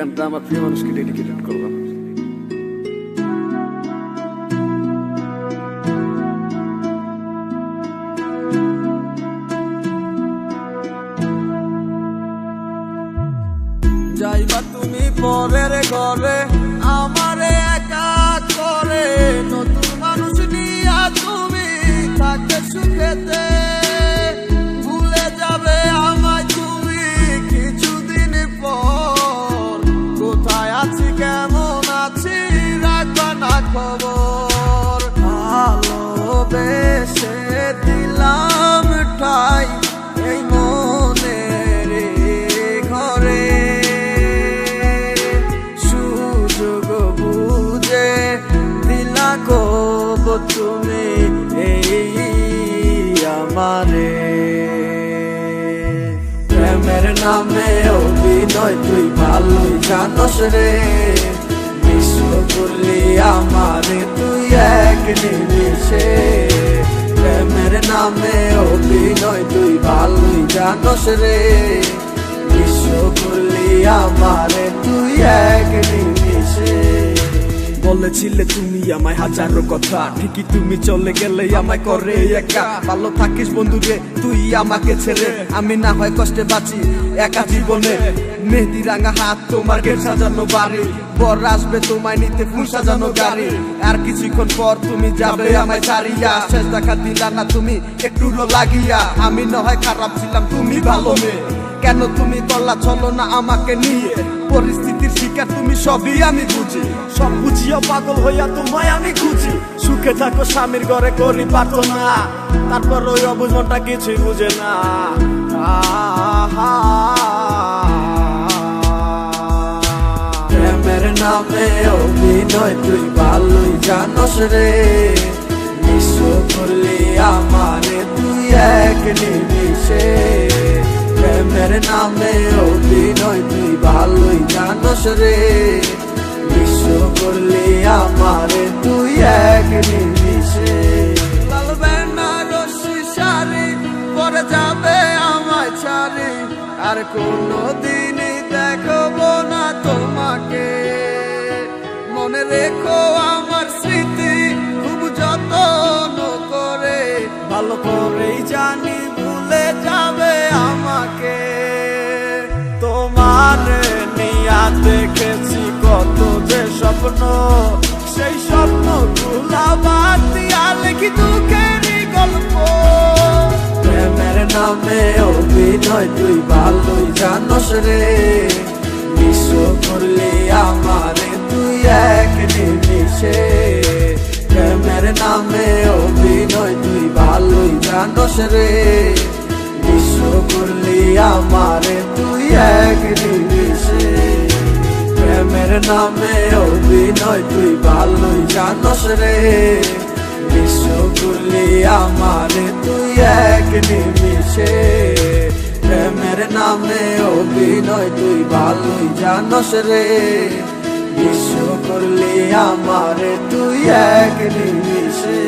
গানটা আমার প্রিয় মানুষকে ডেডিকেটেড করলাম যাইবা তুমি পরের ঘরে, আমারে একা করে। নতুন মানুষ নিয়া তুমি থাকতে সুখেতে আছি কেমন আছি? রাখবা না খবর। ভালোবেসে দিলাম ঠাই এই মনের ঘরে। সুযোগ বুঝে দিলা কব তুমি এই আমারে। প্রেমের নামে অভিনয় তুই ভালোই জানস রে। বিশ্ব করলি আমারে তুই এক নিমিশে প্রেমের নামে অভিনয় তুই ভালোই জানস রে। বিশ্ব করলি আমারে তুই বলেছিলে তুমি আমায় হাজারো কথা। ঠিকই তুমি চলে গেলে আমায় করে একা। ভালো থাকিস বন্ধু রে, তুই আমাকে ছেড়ে। আমি না হয় কষ্টে বাঁচি একা জীবনে। মেহেদি রাঙা হাত তোমার সাজানো বাড়ি। বর আসবে তোমায় নিতে ফুল সাজানো গাড়ি। আর কিছুক্ষণ পর তুমি যাবে আমায় ছাড়িয়া। শেষ দেখা দিলা না তুমি একটু লাগিয়া। আমি না হয় খারাপ ছিলাম, তুমি ভালো মেয়ে। কেন তুমি বলা চলো না আমাকে নিয়ে। তুমি সবই আমি বুঝি সব বুঝিও পাগল হইয়া তোমায় আমি খুঁজি। সুখে থাকো স্বামীর ঘরে করি পারতো না তারপর ওই অবুঝনটা কিছুই বুঝে না। প্রেমের নামে অভিনয় তুই ভালোই জানস রে। বিশ্ব করলি আমারে তুই এক নিমিষে। প্রেমের নামে অভিনয় তুই ভালোই জানস রে। আর কোনো দিনই দেখব না তোমাকে। মনে রেখো আমার স্মৃতি খুব যত্ন করে। ভালো করেই জানি ভুলে যাবে আমাকে। তোমার নিয়া দেখেছি কত যে স্বপ্ন। সেই স্বপ্নগুলা বাদ দিয়া লিখি দুঃখেরই গল্প। প্রেমের নামে অভিনয় তুই রে বিশ্ব করলি আমারে তুই এক নিমিষে। প্রেমের নামে অভিনয় তুই ভালোই জানস রে। বিশ্ব করলি আমারে তুই এক নিমিষে। প্রেমের নামে অভিনয় তুই ভালোই জানস রে। বিশ্ব করলি আমারে তুই এক নিমিষে। প্রেমের নামে অভিনয় তুই ভালোই জানস রে। বিশ্ব করলি আমারে তুই এক নিমিষে